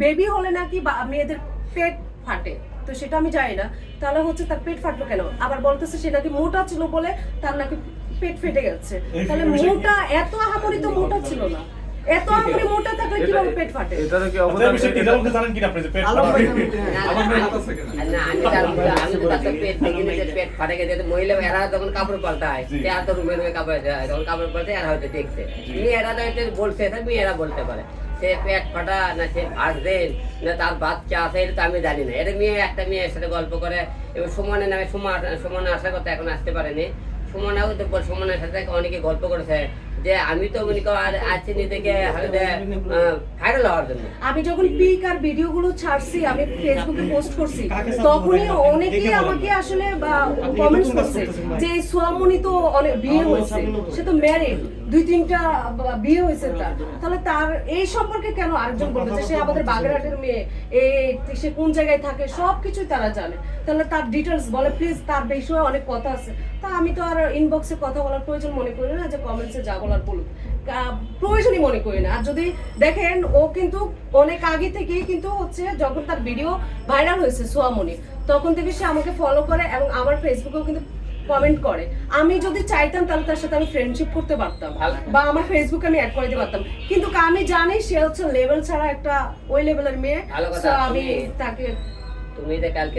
Baby হলে নাকি মেয়েদের পেট ফাটে তো সেটা আমি জানি না। তাহলে হচ্ছে তার পেট ফাটলো কেন? আবার বলতেছে সে নাকি মোটা ছিল বলে তার নাকি পেট ফেটে গেছে। তাহলে মোটা এত আহামরি তো মোটা ছিল না। এত আহামরি মোটা থাকলে কীভাবে পেট ফাটে? এটার কি অবদান বিষয়টি এটার মধ্যে জানেন কিনা আপনি পেট ফাটে? আমার মেয়ে হাত আছে কিনা? না আমি তো তার পেট দেখিনি যে পেট ফাটে গেছে। মহিলা এরা যখন কাপড় পাল্টায় জি। তে আর তো রুমে রুমে কাপড় যায় কাপড় পাল্টে এরা হয়তো দেখছে। মেয়েরা তো হয়তো বলছে তা মেয়েরা বলতে পারে। সে পেট ফাটা, না সে ভাসবেন, না তার বাচ্চা আছে, এটা তো আমি জানি না। এটা মেয়ে, একটা মেয়ের সাথে গল্প করে, এবং সুমনের নামে সুমন সুমনে আসার কথা এখন আসতে পারেনি। সুমনাও তো সুমনের সাথে অনেকে গল্প করেছে, যে আমি তো মনে করো আর আছি নিজেকে ভাইরাল হওয়ার জন্য। আমি যখন পিক আর ভিডিওগুলো ছাড়ছি আমি ফেসবুকে পোস্ট করছি তখনই অনেকেই আমাকে আসলে কমেন্টস করছে? যে সোয়ামনি তো অনেক বিয়ে হয়েছে সে তো ম্যারিড দুই তিনটা বিয়ে হয়েছে তার তাহলে তার এই সম্পর্কে কেন আরেকজন বলবে যে সে আমাদের বাগেরহাটের মেয়ে এই সে কোন জায়গায় থাকে সব কিছুই তারা জানে। তাহলে তার ডিটেলস বলে প্লিজ তার বিষয়ে অনেক কথা আছে। তা আমি তো আর ইনবক্সে কথা বলার প্রয়োজন মনে করি না যে কমেন্টসে যা বলার বলুন প্রয়োজনই মনে করি না। আর যদি দেখেন ও কিন্তু অনেক আগে থেকেই কিন্তু হচ্ছে যখন তার ভিডিও ভাইরাল হয়েছে সোয়ামনি তখন থেকে সে আমাকে ফলো করে এবং আমার ফেসবুকেও কিন্তু কমেন্ট করে। আমি যদি চাইতাম তাহলে তার সাথে আমি ফ্রেন্ডশিপ করতে পারতাম বা আমার ফেসবুকে আমি অ্যাড করে দিতে পারতাম। কিন্তু আমি জানি সে হচ্ছে লেভেল ছাড়া একটা ওই লেভেলের মেয়ে আমি তাকে তুমি কালকে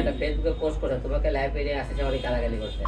একটা ফেসবুকে পোস্ট করছ তোমাকে লাইভ এরিয়া আসছে অনেক গালাগালি করছে।